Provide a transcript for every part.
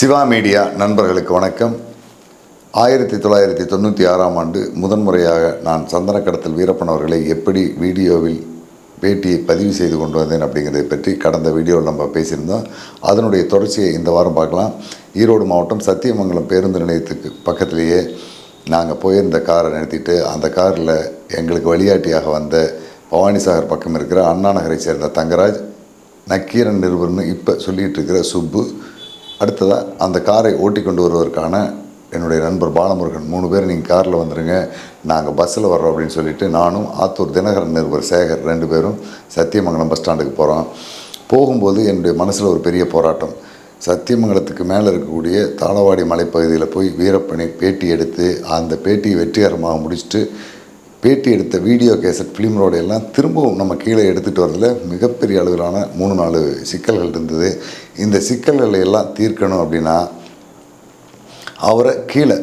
Siva media நண்பர்களுக்கு வணக்கம். ஆயிரத்தி தொள்ளாயிரத்தி தொண்ணூற்றி ஆறாம் ஆண்டு முதன்முறையாக நான் சந்தனக்கடத்தல் வீரப்பன் அவர்களை எப்படி வீடியோவில் பேட்டியை பதிவு செய்து கொண்டு வந்தேன் அப்படிங்கிறத பற்றி கடந்த வீடியோவில் நம்ம பேசியிருந்தோம். அதனுடைய தொடர்ச்சியை இந்த வாரம் பார்க்கலாம். ஈரோடு மாவட்டம் சத்தியமங்கலம் பேருந்து நிலையத்துக்கு பக்கத்திலேயே நாங்கள் போயிருந்த காரை நிறுத்திட்டு அந்த காரில் எங்களுக்கு வழிகாட்டியாக வந்த பவானிசாகர் பக்கம் இருக்கிற அண்ணா நகரை சேர்ந்த தங்கராஜ் நக்கீரன் நிருபர்னு இப்போ சொல்லிகிட்டு இருக்கிற சுப்பு அடுத்ததாக அந்த காரை ஓட்டி கொண்டு வருவதற்கான என்னுடைய நண்பர் பாலமுருகன். மூணு பேர் நீங்கள் காரில் வந்துடுங்க நாங்கள் பஸ்ஸில் வர்றோம் அப்படின்னு சொல்லிட்டு நானும் ஆத்தூர் தினகரன் நிருபர் சேகர் ரெண்டு பேரும் சத்தியமங்கலம் பஸ் ஸ்டாண்டுக்கு போகிறோம் போகும்போது என்னுடைய மனசில் ஒரு பெரிய போராட்டம். சத்தியமங்கலத்துக்கு மேலே இருக்கக்கூடிய தாளவாடி மலைப்பகுதியில் போய் வீரப்பனை பேட்டி எடுத்து அந்த பேட்டியை வெற்றிகரமாக முடிச்சுட்டு பேட்டி எடுத்த வீடியோ கேசட் ஃபிலிம் ரோடு எல்லாம் திரும்பவும் நம்ம கீழே எடுத்துகிட்டு வரதில் மிகப்பெரிய அளவிலான மூணு நாலு சிக்கல்கள் இருந்தது. இந்த சிக்கல்களை எல்லாம் தீர்க்கணும் அப்படின்னா அவரை கீழே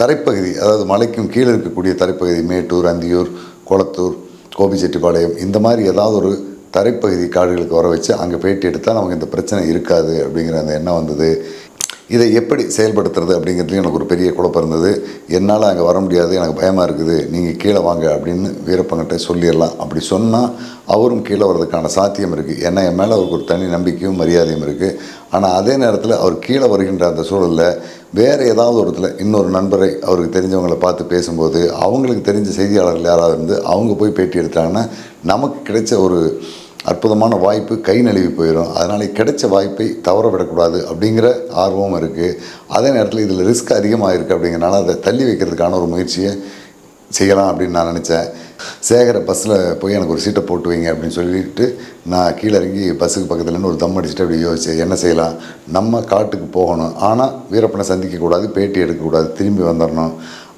தரைப்பகுதி அதாவது மலைக்கும் கீழே இருக்கக்கூடிய தரைப்பகுதி மேட்டூர் அந்தியூர் குளத்தூர் கோபிச்செட்டிப்பாளையம் இந்த மாதிரி ஏதாவது ஒரு தரைப்பகுதி காடுகளுக்கு வர வச்சு அங்கே பேட்டி எடுத்தால் நமக்கு இந்த பிரச்சனை இருக்காது அப்படிங்கிற அந்த எண்ணம் வந்தது. இதை எப்படி செயல்படுத்துறது அப்படிங்கிறதுலையும் எனக்கு ஒரு பெரிய குழப்பம் இருந்தது. என்னால் அங்கே வர முடியாது எனக்கு பயமாக இருக்குது நீங்கள் கீழே வாங்க அப்படின்னு வீரப்பங்கிட்ட சொல்லிடலாம். அப்படி சொன்னால் அவரும் கீழே வர்றதுக்கான சாத்தியம் இருக்குது ஏன்னா என் மேலே அவருக்கு ஒரு தனி நம்பிக்கையும் மரியாதையும் இருக்குது ஆனால் அதே நேரத்தில் அவர் கீழே வருகின்ற அந்த சூழலில் வேறு ஏதாவது ஒரு இடத்துல இன்னொரு நண்பரை அவருக்கு தெரிஞ்சவங்களை பார்த்து பேசும்போது அவங்களுக்கு தெரிஞ்ச செய்தியாளர்கள் யாராவது இருந்து அவங்க போய் பேட்டி எடுத்தாங்கன்னா நமக்கு கிடைச்ச ஒரு அற்புதமான வாய்ப்பு கை நழுவி போயிடும் அதனால் கிடைச்ச வாய்ப்பை தவற விடக்கூடாது அப்படிங்கிற ஆர்வமும் இருக்குது அதே நேரத்தில் இதில் ரிஸ்க் அதிகமாக இருக்குது அப்படிங்கிறனால அதை தள்ளி வைக்கிறதுக்கான ஒரு முயற்சியை செய்யலாம் அப்படின்னு நான் நினச்சேன். சேகர பஸ்ஸில் போய் எனக்கு ஒரு சீட்டை போட்டு வைங்க அப்படின்னு சொல்லிட்டு நான் கீழே இறங்கி பஸ்ஸுக்கு பக்கத்துலேருந்து ஒரு தம் அடிச்சுட்டு அப்படி யோசிச்சேன் என்ன செய்யலாம்? நம்ம காட்டுக்கு போகணும். ஆனால் வீரப்பனை சந்திக்கக்கூடாது பேட்டி எடுக்கக்கூடாது திரும்பி வந்துடணும்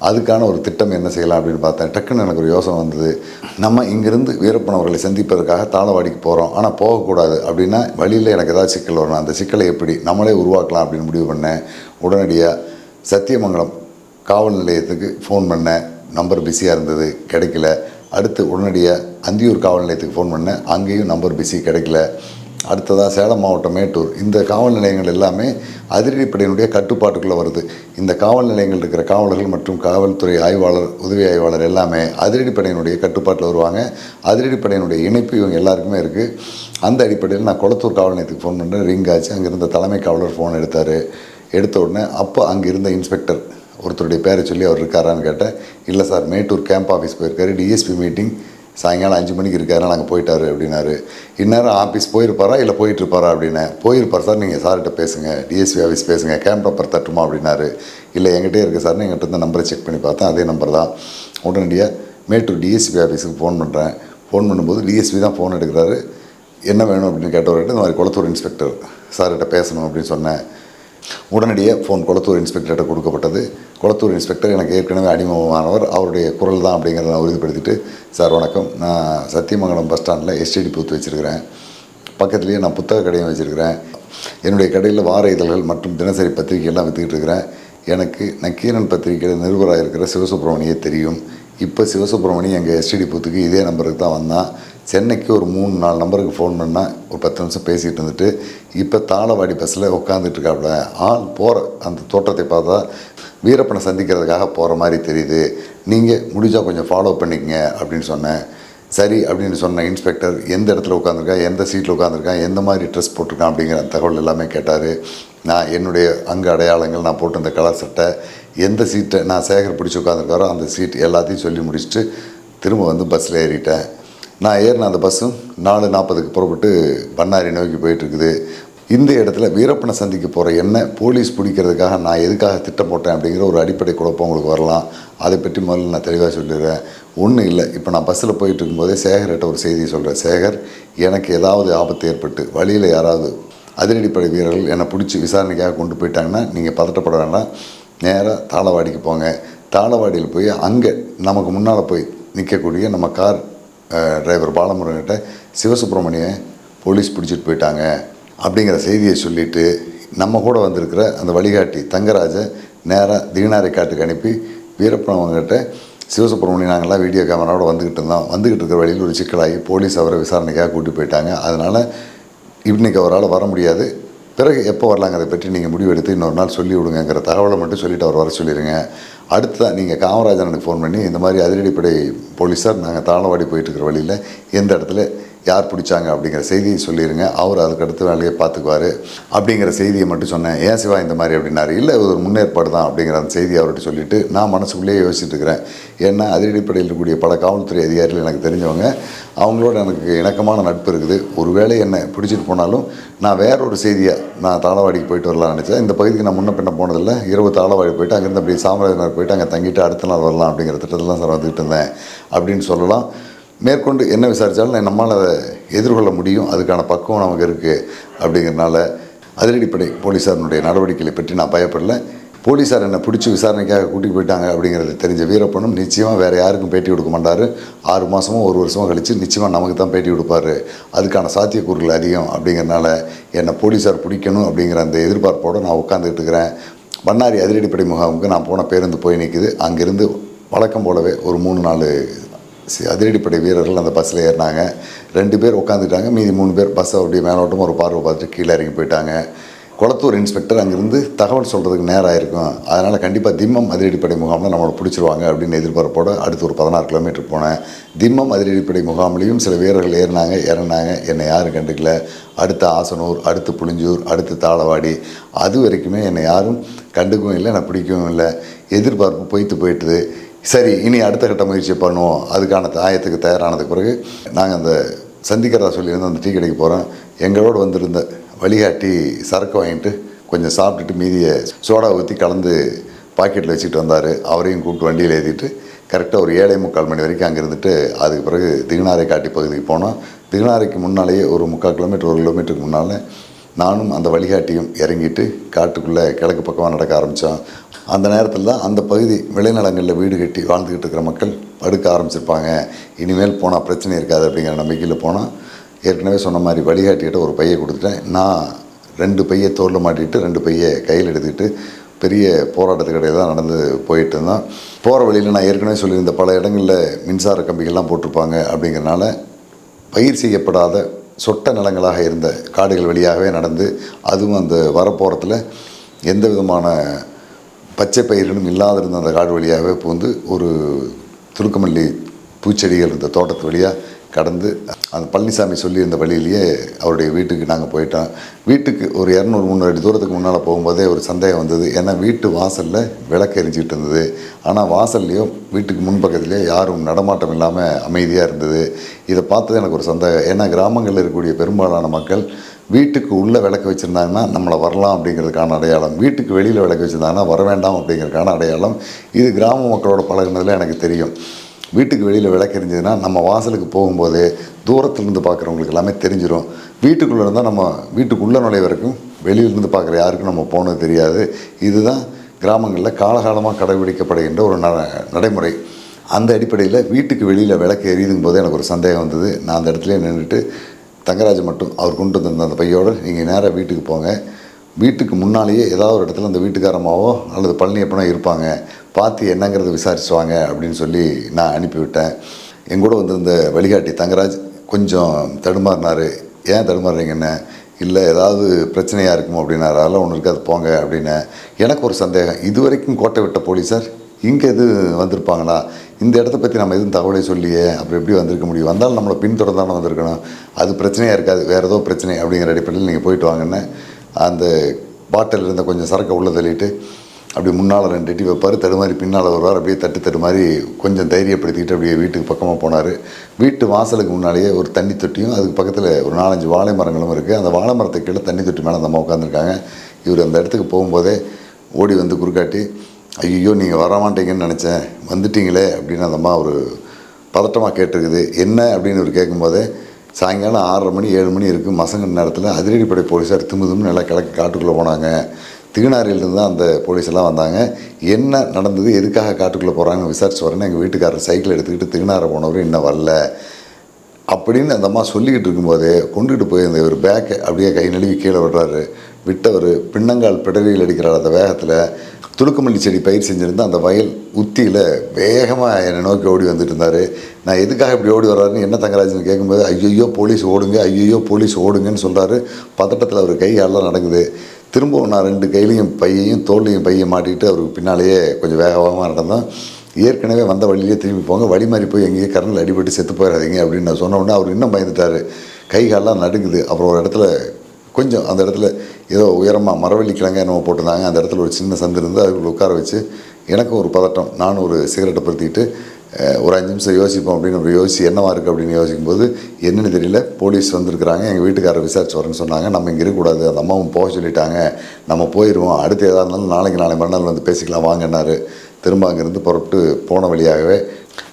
அதுக்கான ஒரு திட்டம் என்ன செய்யலாம் அப்படின்னு பார்த்தேன். டக்குன்னு எனக்கு ஒரு யோசனை வந்தது. நம்ம இங்கேருந்து வீரப்பன் அவர்களை சந்திப்பதற்காக தாளவாடிக்கு போகிறோம் ஆனால் போகக்கூடாது அப்படின்னா வழியில் எனக்கு ஏதாவது சிக்கல் வரணும். அந்த சிக்கலை எப்படி நம்மளே உருவாக்கலாம் அப்படின்னு முடிவு பண்ணேன். உடனடியாக சத்தியமங்கலம் காவல் நிலையத்துக்கு ஃபோன் பண்ணேன். நம்பர் பிஸியாக இருந்தது கிடைக்கல. அடுத்து உடனடியாக அந்தியூர் காவல் நிலையத்துக்கு ஃபோன் பண்ணேன். அங்கேயும் நம்பர் பிஸி கிடைக்கல. அடுத்ததாக சேலம் மாவட்டம் மேட்டூர். இந்த காவல் நிலையங்கள் எல்லாமே அதிரடிப்படையினுடைய கட்டுப்பாட்டுக்குள்ளே வருது. இந்த காவல் நிலையங்கள் இருக்கிற காவலர்கள் மற்றும் காவல்துறை ஆய்வாளர் உதவி ஆய்வாளர் எல்லாமே அதிரடிப்படையினுடைய கட்டுப்பாட்டில் வருவாங்க. அதிரடிப்படையினுடைய இணைப்பு இவங்க எல்லாருக்குமே இருக்குது அந்த அடிப்படையில் நான் கொளத்தூர் காவல் நிலையத்துக்கு ஃபோன் பண்ணுறேன் ரிங் ஆச்சு. அங்கே இருந்த தலைமை காவலர் ஃபோன் எடுத்தார். எடுத்த உடனே அப்போ அங்கே இருந்த இன்ஸ்பெக்டர் ஒருத்தருடைய பேரை சொல்லி அவர் இருக்காரான்னு கேட்டேன். இல்லை சார் மேட்டூர் கேம்ப் ஆஃபீஸ் போயிருக்காரு. டிஎஸ்பி மீட்டிங் சாயங்காலம் அஞ்சு மணிக்கு இருக்காரு நாங்கள் போயிட்டாரு அப்படின்னாரு. இந்நேரம் ஆஃபீஸ் போயிருப்பாரா? இல்லை போயிட்டு அப்படின்னு. போயிருப்பார் சார் நீங்கள் சார்கிட்ட பேசுங்க. டிஎஸ்பி ஆஃபீஸ் பேசுங்க. கேம்ப் நம்பர் தட்டுமா அப்படின்னாரு. இல்லை எங்கிட்டே இருக்குது சார்னு எங்கிட்ட இருந்த நம்பரை செக் பண்ணி பார்த்தேன். அதே நம்பர் தான். உடனடியாக மேட்டூர் டிஎஸ்பி ஆஃபீஸுக்கு ஃபோன் பண்ணுறேன் ஃபோன் பண்ணும்போது டிஎஸ்பி தான் ஃபோன் எடுக்கிறாரு. என்ன வேணும் அப்படின்னு கேட்டவர்கிட்ட இந்த மாதிரி குளத்தூர் இன்ஸ்பெக்டர் சார்கிட்ட பேசணும் அப்படின்னு சொன்னேன். உடனடியாக ஃபோன் குளத்தூர் இன்ஸ்பெக்டர்கிட்ட கொடுக்கப்பட்டது. குளத்தூர் இன்ஸ்பெக்டர் எனக்கு ஏற்கனவே அறிமுகமானவர். அவருடைய குரல் தான் அப்படிங்கிறத நான் உறுதிப்படுத்திட்டு சார் வணக்கம். நான் சத்தியமங்கலம் பஸ் ஸ்டாண்டில் எஸ்டிடி பூத்து வச்சுருக்கிறேன். பக்கத்துலேயே நான் புத்தக கடையும் வச்சுருக்கிறேன். என்னுடைய கடையில் வார இதழ்கள் மற்றும் தினசரி பத்திரிகைகள்லாம் விற்றுக்கிட்டு இருக்கிறேன். எனக்கு நக்கீரன் பத்திரிகையில் நிருபராக இருக்கிற சிவசுப்ரமணியே தெரியும். இப்போ சிவசுப்ரமணி எங்கள் எஸ்டிடி பூத்துக்கு இதே நம்பருக்கு தான் வந்தான். சென்னைக்கு ஒரு மூணு நாலு நம்பருக்கு ஃபோன் பண்ணால் ஒரு பத்து நிமிஷம் பேசிகிட்டு இருந்துட்டு இப்போ தாளவாடி பஸ்ஸில் உட்காந்துட்டுருக்காப்புல ஆள் போகிற அந்த தோற்றத்தை பார்த்தா வீரப்பனை சந்திக்கிறதுக்காக போகிற மாதிரி தெரியுது. நீங்கள் முடிஞ்சால் கொஞ்சம் ஃபாலோ பண்ணிக்கங்க அப்படின்னு சொன்னேன். சரி அப்படின்னு சொன்ன இன்ஸ்பெக்டர் எந்த இடத்துல உட்காந்துருக்கா எந்த சீட்டில் உட்காந்துருக்கான் எந்த மாதிரி ட்ரெஸ் போட்டிருக்கான் அப்படிங்கிற தகவல் எல்லாமே கேட்டார். நான் என்னுடைய அங்கு அடையாளங்கள் நான் போட்டிருந்த கலர் சட்டை எந்த சீட்டை நான் சேகர் பிடிச்சி உட்காந்துருக்காரோ அந்த சீட் எல்லாத்தையும் சொல்லி முடிச்சுட்டு திரும்ப வந்து பஸ்ஸில் ஏறிட்டேன். நான் ஏறின அந்த பஸ்ஸும் நாலு நாற்பதுக்கு புறப்பட்டு பண்ணாரி நோக்கி போயிட்டுருக்குது. இந்த இடத்துல வீரப்பனை சந்திக்க போகிற என்ன போலீஸ் பிடிக்கிறதுக்காக நான் எதுக்காக திட்டம் போட்டேன் அப்படிங்கிற ஒரு அடிப்படை குழப்பம் உங்களுக்கு வரலாம். அதை பற்றி முதல்ல நான் தெளிவாக சொல்லிடுறேன். ஒன்றும் இல்லை இப்போ நான் பஸ்ஸில் போயிட்டு இருக்கும்போதே சேகர்கிட்ட ஒரு செய்தி சொல்கிறேன் சேகர் எனக்கு ஏதாவது ஆபத்து ஏற்பட்டு வழியில் யாராவது அதிரடிப்படை வீரர்கள் என்னை பிடிச்சி விசாரணைக்காக கொண்டு போயிட்டாங்கன்னா நீங்கள் பதட்டப்பட வேண்டாம். நேராக தாளவாடிக்கு போங்க. தாளவாடியில் போய் அங்கே நமக்கு முன்னால் போய் நிற்கக்கூடிய நம்ம கார் டிரைவர் பாலமுருகன்கிட்ட சிவசுப்ரமணிய போலீஸ் பிடிச்சிட்டு போயிட்டாங்க அப்படிங்கிற செய்தியை சொல்லிவிட்டு நம்ம கூட வந்திருக்கிற அந்த வழிகாட்டி தங்கராஜை நேராக தீனாரை காட்டுக்கு அனுப்பி வீரப்பனவங்கிட்ட சிவசுப்ரமணியம் நாங்கள்லாம் வீடியோ கேமராவோட வந்துக்கிட்டு இருந்தோம். வந்துக்கிட்டு இருக்கிற வழியில் ஒரு சிக்கலாகி போலீஸ் அவரை விசாரணைக்காக கூட்டி போயிட்டாங்க. அதனால் இன்றைக்கி அவரால் வர முடியாது. பிறகு எப்போ வரலாங்கிறத பற்றி நீங்கள் முடிவெடுத்து இன்னொரு நாள் சொல்லி விடுங்கங்கிற தகவலை மட்டும் சொல்லிவிட்டு அவர் வர சொல்லிடுங்க அடுத்ததான் நீங்கள் காமராஜனுக்கு ஃபோன் பண்ணி இந்த மாதிரி அதிரடிப்படை போலீஸார் நாங்கள் தாளவாடி போயிட்டு இருக்கிற வழியில் எந்த இடத்துல யார் பிடிச்சாங்க அப்படிங்கிற செய்தியை சொல்லிடுங்க அவர் அதுக்கு அடுத்த வேலையை பார்த்துக்குவார் அப்படிங்கிற செய்தியை மட்டும் சொன்னேன். ஏன் சிவா இந்த மாதிரி அப்படின்னாரு? இல்லை ஒரு முன்னேற்பாடு தான் அப்படிங்கிற அந்த செய்தியை அவர்கிட்ட சொல்லிவிட்டு நான் மனசுக்குள்ளேயே யோசிச்சுட்டு இருக்கிறேன். ஏன்னா அதிரடிப்படையில் இருக்கக்கூடிய பல காவல்துறை அதிகாரிகள் எனக்கு தெரிஞ்சவங்க அவங்களோட எனக்கு இணக்கமான நட்பு இருக்குது. ஒருவேளை என்னை பிடிச்சிட்டு போனாலும் நான் வேற ஒரு செய்தியை நான் தாளவாடிக்கு போயிட்டு வரலாம்னு நினச்சேன். இந்த பகுதிக்கு நான் முன்ன பின்ன போனதில்லை. இரவு தாளவாடி போயிட்டு அங்கேருந்து அப்படியே சாமராஜநகர் போயிட்டு அங்கே தங்கிட்டு அடுத்த நாள் வரலாம் அப்படிங்கிற திட்டத்தில் சார் வந்துக்கிட்டு இருந்தேன். அப்படின்னு சொல்லலாம். மேற்கொண்டு என்ன விசாரித்தாலும் நம்மால் அதை எதிர்கொள்ள முடியும். அதுக்கான பக்குவம் நமக்கு இருக்குது அப்படிங்கிறனால அதிரடிப்படை போலீஸாரனுடைய நடவடிக்கைகளை பற்றி நான் பயப்படல. போலீஸார் என்னை பிடிச்சி விசாரணைக்காக கூட்டிகிட்டு போயிட்டாங்க அப்படிங்கிறது தெரிஞ்ச வீரப்பனும் நிச்சயமாக வேறு யாருக்கும் பேட்டி கொடுக்க மாட்டார். ஆறு மாதமோ ஒரு வருஷமோ கழித்து நிச்சயமாக நமக்கு தான் பேட்டி கொடுப்பாரு. அதுக்கான சாத்தியக்கூறுகள் அதிகம் அப்படிங்கிறனால என்னை போலீஸார் பிடிக்கணும் அப்படிங்கிற அந்த எதிர்பார்ப்போடு நான் உட்காந்துக்கிட்டு இருக்கிறேன். பண்ணாரி அதிரடிப்படை முகாமுக்கு நான் போன பேருந்து போய் நிற்கிது அங்கேருந்து வழக்கம் போலவே ஒரு மூணு நாலு அதிரடிப்படை வீரர்கள் அந்த பஸ்ஸில் ஏறினாங்க. ரெண்டு பேர் உட்காந்துட்டாங்க மீதி மூணு பேர் பஸ்ஸை அப்படியே மேலோட்டம் ஒரு பார்வை பார்த்துட்டு கீழே இறங்கி போயிட்டாங்க. குளத்தூர் இன்ஸ்பெக்டர் அங்கேருந்து தகவல் சொல்கிறதுக்கு நேரம் ஆயிருக்கும். அதனால் கண்டிப்பாக திம்மம் அதிரடிப்படை முகாமில் நம்மளை பிடிச்சிருவாங்க அப்படின்னு எதிர்பார்ப்போடு அடுத்து ஒரு பதினாறு கிலோமீட்டர் போனேன். திம்மம் அதிரடிப்படை முகாம்லேயும் சில வீரர்கள் ஏறினாங்க இறங்கினாங்க. என்னை யாரும் கண்டுக்கல. அடுத்த ஆசனூர் அடுத்து புளிஞ்சூர் அடுத்து தாளவாடி. அது வரைக்குமே என்னை யாரும் கண்டுக்கவும் இல்லை நான் பிடிக்கவும் இல்லை. எதிர்பார்ப்பு பொய்த்து போயிட்டுது. சரி இனி அடுத்த கட்ட முயற்சி பண்ணுவோம். அதுக்கான ஆயத்துக்கு தயாரானதுக்கு பிறகு நாங்கள் அந்த சந்திக்கிறதா சொல்லியிருந்தோம் அந்த டீ கடைக்கு போகிறோம் எங்களோடு வந்திருந்த வழிகாட்டி சரக்கு வாங்கிட்டு கொஞ்சம் சாப்பிட்டுட்டு மீதியை சோடா ஊற்றி கலந்து பாக்கெட்டில் வச்சுட்டு வந்தார். அவரையும் கூப்பிட்டு வண்டியில் ஏற்றிட்டு கரெக்டாக ஒரு ஏழை முக்கால் மணி வரைக்கும் அங்கே இருந்துட்டு அதுக்கு பிறகு திகுனாரை காட்டி பகுதிக்கு போனோம். திகுனாரைக்கு முன்னாலேயே ஒரு முக்கால் கிலோமீட்டர் ஒரு கிலோமீட்டருக்கு முன்னால் நானும் அந்த வழிகாட்டியும் இறங்கிட்டு காட்டுக்குள்ளே கிழக்கு பக்கமாக நடக்க ஆரம்பித்தோம். அந்த நேரத்தில் தான் அந்த பகுதி விளைநிலங்களில் வீடு கட்டி வாழ்ந்துக்கிட்டு இருக்கிற மக்கள் படுக்க ஆரம்பிச்சிருப்பாங்க. இனிமேல் போனால் பிரச்சனை இருக்காது அப்படிங்கிற நம்பிக்கையில் போனால் ஏற்கனவே சொன்ன மாதிரி வழிகாட்டிகிட்ட ஒரு பையை கொடுத்துட்டேன். நான் ரெண்டு பையை தோரில் மாட்டிட்டு ரெண்டு பையை கையில் எடுத்துக்கிட்டு பெரிய போராட்டத்துக்கு இடையே தான் நடந்து போயிட்டு இருந்தோம். போகிற வழியில் நான் ஏற்கனவே சொல்லியிருந்த பல இடங்களில் மின்சார கம்பிகள்லாம் போட்டிருப்பாங்க அப்படிங்கிறனால பயிர் செய்யப்படாத சொட்ட நிலங்களாக இருந்த காடுகள் வழியாகவே நடந்து அதுவும் அந்த வரப்போகிறத்தில் எந்த விதமான பச்சை பயிர்களும் இல்லாதிருந்த அந்த காடு வழியாகவே புகுந்து ஒரு துருக்கமல்லி பூச்செடிகள் இருந்த தோட்டத்து வழியாக கடந்து அந்த பழனிசாமி சொல்லியிருந்த வழியிலேயே அவருடைய வீட்டுக்கு நாங்கள் போயிட்டோம். வீட்டுக்கு ஒரு இரநூறு முந்நூறு அடி தூரத்துக்கு முன்னால் போகும்போதே ஒரு சந்தேகம் வந்தது. ஏன்னா வீட்டு வாசலில் விளக்கு எரிஞ்சிக்கிட்டு இருந்தது. ஆனால் வாசல்லையும் வீட்டுக்கு முன்பக்கத்துலேயே யாரும் நடமாட்டம் இல்லாமல் அமைதியாக இருந்தது. இதை பார்த்தது எனக்கு ஒரு சந்தேகம். ஏன்னா கிராமங்களில் இருக்கக்கூடிய பெரும்பாலான மக்கள் வீட்டுக்கு உள்ளே விளக்கு வச்சுருந்தாங்கன்னா நம்மளை வரலாம் அப்படிங்கிறதுக்கான அடையாளம். வீட்டுக்கு வெளியில் விளக்கு வச்சுருந்தாங்கன்னா வர வேண்டாம் அப்படிங்கிறதுக்கான அடையாளம். இது கிராம மக்களோட பழகினதில் எனக்கு தெரியும். வீட்டுக்கு வெளியில் விளக்கு எரிஞ்சதுன்னா நம்ம வாசலுக்கு போகும்போது தூரத்துலேருந்து பார்க்குறவங்களுக்கு எல்லாமே தெரிஞ்சிடும் வீட்டுக்குள்ளே இருந்தால் நம்ம வீட்டுக்குள்ளே நுழைய வரைக்கும் வெளியிலேருந்து பார்க்குற யாருக்கும் நம்ம போனது தெரியாது. இதுதான் கிராமங்களில் காலகாலமாக கடைபிடிக்கப்படுகின்ற ஒரு ந நடைமுறை. அந்த அடிப்படையில் வீட்டுக்கு வெளியில் விளக்கு எரியுதுங்கும் போது எனக்கு ஒரு சந்தேகம் வந்தது. நான் அந்த இடத்துலேயே நின்றுட்டு தங்கராஜ் மட்டும் அவர் கொண்டு வந்திருந்த அந்த பையோடு நீங்கள் நேராக வீட்டுக்கு போங்க. வீட்டுக்கு முன்னாலேயே ஏதாவது ஒரு இடத்துல அந்த வீட்டுக்காரமாவோ அல்லது பழனி பழனியப்பனோ இருப்பாங்க. பார்த்து என்னங்கிறத விசாரிச்சுவாங்க அப்படின்னு சொல்லி நான் அனுப்பிவிட்டேன். எங்கூட வந்திருந்த வழிகாட்டி தங்கராஜ் கொஞ்சம் தடுமாறினார். ஏன் தடுமாறுறீங்கன்னு? இல்லை ஏதாவது பிரச்சனையாக இருக்குமோ அப்படின்னாரு அதெல்லாம் ஒன்று இருக்காது போங்க அப்படின்னு. எனக்கு ஒரு சந்தேகம். இது வரைக்கும் கோட்டை விட்ட போலீஸார் இங்கே எது வந்திருப்பாங்களா? இந்த இடத்த பற்றி நம்ம எதுவும் தகவலை சொல்லியே அப்புறம் எப்படி வந்திருக்க முடியும்? வந்தாலும் நம்மளை பின்தொடர்ந்து தானே வந்திருக்கணும். அது பிரச்சனையாக இருக்காது. வேறு ஏதோ பிரச்சனை அப்படிங்கிற அடிப்படையில் நீங்கள் போயிட்டு வாங்கன்னு அந்த பாட்டில் இருந்த கொஞ்சம் சரக்கை உள்ளே தள்ளிட்டு அப்படி முன்னால் ரெண்டு எட்டி வைப்பார் தடுமாறி பின்னால் வருவார் அப்படியே தட்டு தடுமாறி கொஞ்சம் தைரியப்படுத்திக்கிட்டு அப்படியே வீட்டுக்கு பக்கமாக போனார். வீட்டு வாசலுக்கு முன்னாலேயே ஒரு தண்ணி தொட்டியும் அதுக்கு பக்கத்தில் ஒரு நாலஞ்சு வாழை மரங்களும் இருக்குது அந்த வாழை மரத்தை கீழே தண்ணி தொட்டி மேலே அந்த அம்மா உட்காந்துருக்காங்க இவர் அந்த இடத்துக்கு போகும்போதே ஓடி வந்து குறுக்காட்டி ஐயோ நீங்கள் வரமாட்டீங்கன்னு நினச்சேன். வந்துட்டீங்களே அப்படின்னு அந்த அம்மா ஒரு பதட்டமாக கேட்டிருக்குது. என்ன? அப்படின்னு இவர் கேட்கும்போதே சாயங்காலம் ஆறரை மணி ஏழு மணி இருக்குது மசங்க நேரத்தில் அதிரடிப்படை போலீஸார் திம்மு நல்லா கிழக்கு காட்டுக்குள்ளே போனாங்க. திருநாரியிலிருந்து தான் அந்த போலீஸ் எல்லாம் வந்தாங்க. என்ன நடந்தது? எதுக்காக காட்டுக்குள்ளே போகிறாங்கன்னு விசாரிச்சு வரேன்னு எங்கள் வீட்டுக்காரர் சைக்கிள் எடுத்துக்கிட்டு திருநாரை போனவர் இன்னும் வரல. அப்படின்னு அந்த அம்மா சொல்லிக்கிட்டு இருக்கும்போதே கொண்டுகிட்டு போய் அந்த ஒரு பேக்கை அப்படியே கை நழுவி கீழே விடுறாரு. விட்டவர் பின்னங்கால் பிடரியில் அடிக்கிறார் அந்த வேகத்தில் துளுக்குமல்லி செடி பயிர் செஞ்சுருந்தா அந்த வயல் உத்தியில் வேகமாக என்னை நோக்கி ஓடி வந்துட்டு இருந்தார். நான் எதுக்காக இப்படி ஓடி வர்றாருன்னு என்ன தங்கராஜன் கேட்கும்போது ஐயோ போலீஸ் ஓடுங்க ஐயோ போலீஸ் ஓடுங்கன்னு சொல்கிறாரு பதட்டத்தில் அவர் கை எல்லாம் நடக்குது. திரும்பவும் நான் ரெண்டு கையிலையும் பையையும் தோல்லையும் பையை மாட்டிக்கிட்டு அவருக்கு பின்னாலேயே கொஞ்சம் வேக வேகமாக நடந்தோம் ஏற்கனவே வந்த வழியிலே திரும்பி போங்க. வழி மாறி போய் எங்கேயே கரண்டில் அடிபட்டு செத்து போயிடாதீங்க அப்படின்னு நான் சொன்ன உடனே அவர் இன்னும் பயந்துட்டார். கை காலெல்லாம் நடுங்குது. அப்புறம் ஒரு இடத்துல கொஞ்சம் அந்த இடத்துல ஏதோ உயரமாக மரவள்ளி கிழங்க என்னமோ போட்டிருந்தாங்க. அந்த இடத்துல ஒரு சின்ன சந்து இருந்து அதுக்குள்ள உட்கார வச்சு எனக்கும் ஒரு பதட்டம். நானும் ஒரு சிகரெட்டை பருத்திக்கிட்டு ஒரு அஞ்சு நிமிஷம் யோசிப்போம் அப்படின்னு நம்ம யோசிச்சு என்னவா இருக்குது அப்படின்னு யோசிக்கும்போது என்னென்னு தெரியல போலீஸ் வந்திருக்கிறாங்க எங்கள் வீட்டுக்காரர் விசாரிச்சு வரேன்னு சொன்னாங்க. நம்ம இங்கே இருக்கக்கூடாது அந்த அம்மாவும் போக சொல்லிட்டாங்க. நம்ம போயிடுவோம் அடுத்து எதாக இருந்தாலும் நாளைக்கு நாளை மறுநாள் வந்து பேசிக்கலாம் வாங்கினார் திரும்ப அங்கேருந்து புறப்பட்டு போன வழியாகவே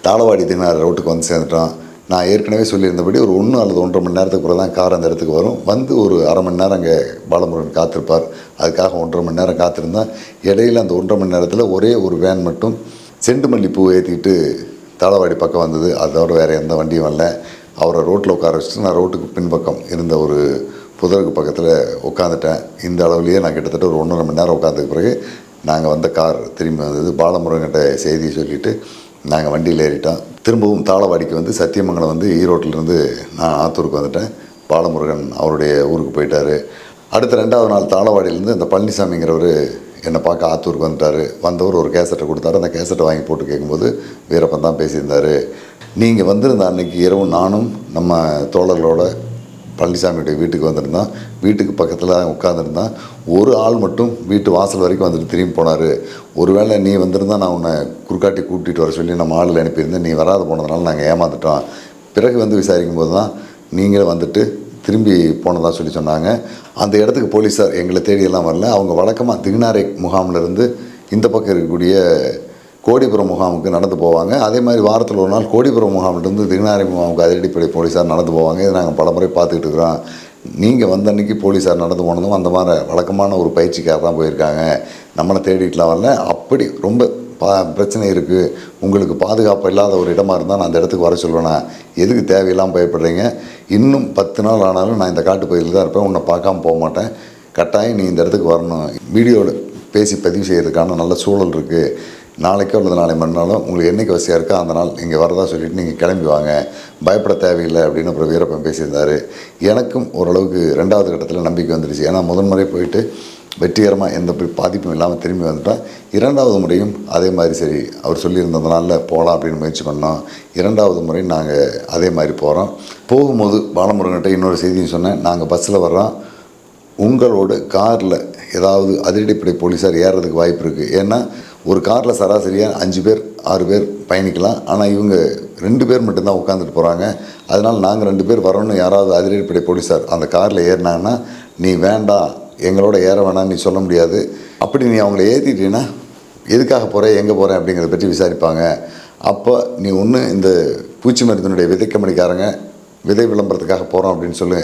தாளவாடி தினார் ரோட்டுக்கு வந்து சேர்ந்துட்டோம் நான் ஏற்கனவே சொல்லியிருந்தபடி ஒரு ஒன்று அல்லது ஒன்றரை மணி நேரத்துக்கு பிறகு தான் கார் அந்த இடத்துக்கு வரும். வந்து ஒரு அரை மணி நேரம் அங்கே பாலமுருகன் காத்திருப்பார். அதுக்காக ஒன்றரை மணி நேரம் காத்திருந்தேன் இடையில அந்த ஒன்றரை மணி நேரத்தில் ஒரே ஒரு வேன் மட்டும் செண்டுமல்லி பூ ஏற்றிக்கிட்டு தாளவாடி பக்கம் வந்தது அதோட வேறு எந்த வண்டியும் வரல. அவரை ரோட்டில் உட்கார வச்சுட்டு நான் ரோட்டுக்கு பின்பக்கம் இருந்த ஒரு புதருக்கு பக்கத்தில் உட்காந்துட்டேன் இந்த அளவுலேயே நான் கிட்டத்தட்ட ஒரு ஒன்றரை மணி நேரம் உட்காந்துக்கு பிறகு நாங்கள் வந்த கார் திரும்பி வந்தது. பாலமுருகன்கிட்ட செய்தியை சொல்லிவிட்டு நாங்கள் வண்டியில் ஏறிட்டோம். திரும்பவும் தாளவாடிக்கு வந்து சத்தியமங்கலம் வந்து ஈரோட்டிலேருந்து நான் ஆத்தூருக்கு வந்துட்டேன். பாலமுருகன் அவருடைய ஊருக்கு போயிட்டார். அடுத்த ரெண்டாவது நாள் தாளவாடியிலேருந்து இந்த பழனிசாமிங்கிறவர் என்னை பார்க்க ஆத்தூருக்கு வந்துட்டார். வந்தவர் ஒரு கேசட்டை கொடுத்தாரு. அந்த கேசட்டை வாங்கி போட்டு கேட்கும்போது வீரப்பன் தான் பேசியிருந்தார். நீங்கள் வந்திருந்த அன்னைக்கு இரவு நானும் நம்ம தோழர்களோட பழனிசாமியுடைய வீட்டுக்கு வந்திருந்தான் வீட்டுக்கு பக்கத்தில் உட்காந்துருந்தான் ஒரு ஆள் மட்டும் வீட்டு வாசல் வரைக்கும் வந்துட்டு திரும்பி போனார். ஒருவேளை நீ வந்திருந்தா நான் உன்னை குறுக்காட்டி கூட்டிகிட்டு வர சொல்லி நம்ம ஆளில் அனுப்பியிருந்தேன். நீ வராது போனதுனால நாங்கள் ஏமாந்துட்டோம். பிறகு வந்து விசாரிக்கும் போது தான் நீங்களே வந்துட்டு திரும்பி போனதாக சொல்லி சொன்னாங்க. அந்த இடத்துக்கு போலீஸார் எங்களை தேடியெல்லாம் வரல. அவங்க வழக்கமாக திகுனாரை முகாமில் இருந்து இந்த பக்கம் இருக்கக்கூடிய கோடிபுரம் முகாமுக்கு நடந்து போவாங்க. அதே மாதிரி வாரத்தில் ஒரு நாள் கோடிபுரம் முகாமிலிருந்து திகுனாரை முகாமுக்கு அதிரடிப்படை போலீஸார் நடந்து போவாங்க. இதை நாங்கள் பலமுறை பார்த்துக்கிட்டு இருக்கிறோம். நீங்கள் வந்த அன்றைக்கி போலீஸார் நடந்து போனதும் அந்த மாதிரி வழக்கமான ஒரு பயிற்சிக்காக தான் போயிருக்காங்க. நம்மளை தேடிட்டுலாம் வரல. அப்படி ரொம்ப பா பிரச்சனை இருக்குது உங்களுக்கு பாதுகாப்பு இல்லாத ஒரு இடமா இருந்தால் நான் அந்த இடத்துக்கு வர சொல்லுவேண்ணா எதுக்கு தேவையில்லாமல் பயப்படுறீங்க? இன்னும் பத்து நாள் ஆனாலும் நான் இந்த காட்டு பகுதியில் தான் இருப்பேன். உன்னை பார்க்காம போக மாட்டேன். கட்டாயம் நீ இந்த இடத்துக்கு வரணும். வீடியோவில் பேசி பதிவு செய்கிறதுக்கான நல்ல சூழல் இருக்குது நாளைக்கோ அல்லது நாளை மறுநாளும் உங்களுக்கு என்னைக்கு வசதியாக இருக்கோ அந்த நாள் இங்கே வரதா சொல்லிட்டு நீங்கள் கிளம்பி வாங்க. பயப்பட தேவையில்லை அப்படின்னு அப்புறம் வீரப்பன் பேசியிருந்தார். எனக்கும் ஓரளவுக்கு ரெண்டாவது கட்டத்தில் நம்பிக்கை வந்துடுச்சு ஏன்னா முதன்முறை போயிட்டு வெற்றிகரமாக எந்த பாதிப்பும் இல்லாமல் திரும்பி வந்துட்டோம் இரண்டாவது முறையும் அதே மாதிரி சரி அவர் சொல்லியிருந்ததுனால போகலாம் அப்படின்னு முயற்சி பண்ணோம். இரண்டாவது முறை நாங்கள் அதே மாதிரி போகிறோம் போகும்போது பாலமுருகன்கிட்ட இன்னொரு செய்தியும் சொன்னேன். நாங்கள் பஸ்ஸில் வர்றோம். உங்களோட காரில் ஏதாவது அதிரடிப்படை போலீஸார் ஏறுறதுக்கு வாய்ப்பு இருக்குது ஏன்னா ஒரு காரில் சராசரியாக அஞ்சு பேர் ஆறு பேர் பயணிக்கலாம். ஆனால் இவங்க ரெண்டு பேர் மட்டும்தான் உட்காந்துட்டு போகிறாங்க அதனால் நாங்கள் ரெண்டு பேர் வரோன்னு யாராவது அதிரடிப்படை போலீஸார் அந்த காரில் ஏறினாங்கன்னா நீ வேண்டாம் எங்களோட ஏற வேணாம்னு நீ சொல்ல முடியாது. அப்படி நீ அவங்கள ஏற்றிட்டீங்கன்னா எதுக்காக போகிற எங்கே போகிறேன் அப்படிங்கிறத பற்றி விசாரிப்பாங்க. அப்போ நீ ஒன்று இந்த பூச்சி மருந்தினுடைய விதைக்கமணிக்காரங்க விதை விளம்பரத்துக்காக போகிறோம் அப்படின்னு சொல்லு.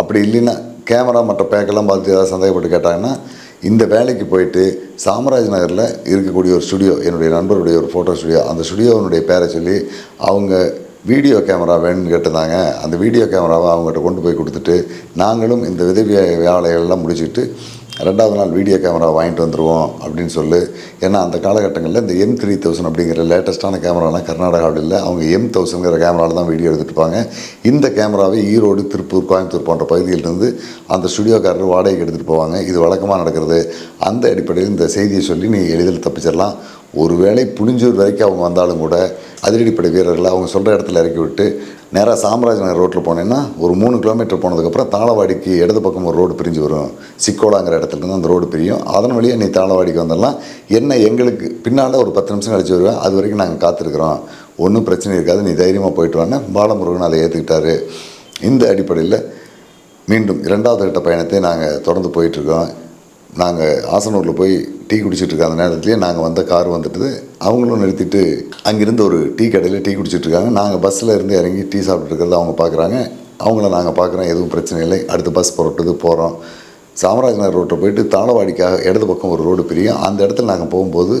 அப்படி இல்லைன்னா கேமரா மற்ற பேக்கெல்லாம் பார்த்து ஏதாவது சந்தேகப்பட்டு கேட்டாங்கன்னா இந்த வேலைக்கு போயிட்டு சாமராஜ் நகரில் இருக்கக்கூடிய ஒரு ஸ்டுடியோ என்னுடைய நண்பருடைய ஒரு ஃபோட்டோ ஸ்டுடியோ அந்த ஸ்டுடியோவினுடைய பேரை சொல்லி அவங்க வீடியோ கேமரா வேணும்னு கேட்டிருந்தாங்க. அந்த வீடியோ கேமராவை அவங்ககிட்ட கொண்டு போய் கொடுத்துட்டு நாங்களும் இந்த உதவி வேலைகள்லாம் முடிச்சுட்டு ரெண்டாவது நாள் வீடியோ கேமரா வாங்கிட்டு வந்துடுவோம் அப்படின்னு சொல்லு. ஏன்னா அந்த காலகட்டங்களில் இந்த எம் த்ரீ தௌசண்ட் அப்படிங்கிற லேட்டஸ்ட்டான கேமராலாம் கர்நாடகாவில் இல்லை. அவங்க எம் தௌசண்ட்ங்கிற கேமராவில் தான் வீடியோ எடுத்துட்டு இந்த கேமராவை ஈரோடு திருப்பூர் கோயம்புத்தூர் போன்ற பகுதியிலிருந்து அந்த ஸ்டுடியோக்காரர் வாடகைக்கு எடுத்துகிட்டு போவாங்க. இது வழக்கமாக நடக்கிறது. அந்த அடிப்படையில் இந்த செய்தியை சொல்லி நீ எளிதில் தப்பிச்சிடலாம். ஒருவேளை புளிஞ்சூர் வரைக்கும் அவங்க வந்தாலும் கூட அதிரடிப்படை வீரர்களை அவங்க சொல்கிற இடத்துல இறக்கி விட்டு நேராக சாம்ராஜ் நகர் ரோட்டில் போனேன்னா ஒரு மூணு கிலோமீட்டர் போனதுக்கப்புறம் தாளவாடிக்கு இடது பக்கம் ஒரு ரோடு பிரிஞ்சு வரும். சிக்கோலாங்கிற இடத்துலருந்து அந்த ரோடு பிரியும். அதன் வழியாக நீ தாளவாடிக்கு வந்துடலாம். என்ன எங்களுக்கு பின்னால் ஒரு பத்து நிமிஷம் கழிச்சு வருவேன். அது வரைக்கும் நாங்கள் காத்திருக்கிறோம். ஒன்றும் பிரச்சனை இருக்காது. நீ தைரியமாக போயிட்டு வானே பாலமுருகன் அதை ஏற்றுக்கிட்டாரு இந்த அடிப்படையில் மீண்டும் இரண்டாவது கட்ட பயணத்தை நாங்கள் தொடர்ந்து போயிட்டுருக்கோம் நாங்கள் ஆசனூரில் போய் டீ குடிச்சிட்டு இருக்க அந்த நேரத்துலேயே நாங்கள் வந்த கார் வந்துட்டு அவங்களும் நிறுத்திட்டு அங்கேருந்து ஒரு டீ கடையில் டீ குடிச்சிட்டு இருக்காங்க. நாங்கள் பஸ்ஸில் இருந்து இறங்கி டீ சாப்பிட்டுருக்கிறத அவங்க பார்க்குறாங்க அவங்கள நாங்கள் பார்க்குறோம் எதுவும் பிரச்சனை இல்லை. அடுத்து பஸ் புறப்பட்டது போகிறோம் சாமராஜ்நகர் ரோட்டில் போயிட்டு தாளவாடிக்காக இடது பக்கம் ஒரு ரோடு பிரியும். அந்த இடத்துல நாங்கள் போகும்போது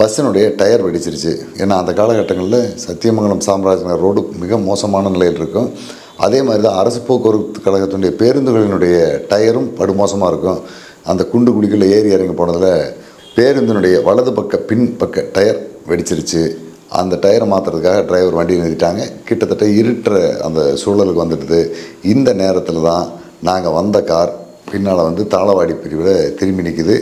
பஸ்ஸினுடைய டயர் வெடிச்சிருச்சு. ஏன்னா அந்த காலகட்டங்களில் சத்தியமங்கலம் சாம்ராஜ்நகர் ரோடு மிக மோசமான நிலையில் இருக்கும். அதே மாதிரி தான் அரசு போக்குவரத்து கழகத்தினுடைய பேருந்துகளினுடைய டயரும் படுமோசமாக இருக்கும். அந்த குண்டு குழிக்குள்ள ஏறி இறங்கி போனதில் பேருந்தினுடைய வலது பக்க பின் பக்க டயர் வெடிச்சிருச்சு. அந்த டயரை மாற்றுறதுக்காக டிரைவர் வண்டி நிறுத்திட்டாங்க. கிட்டத்தட்ட இருட்டுற அந்த சூழலுக்கு வந்துடுது. இந்த நேரத்தில் தான் நாங்கள் வந்த கார் பின்னால் வந்து தாளவாடி பிரிவில் திரும்பி நிற்குது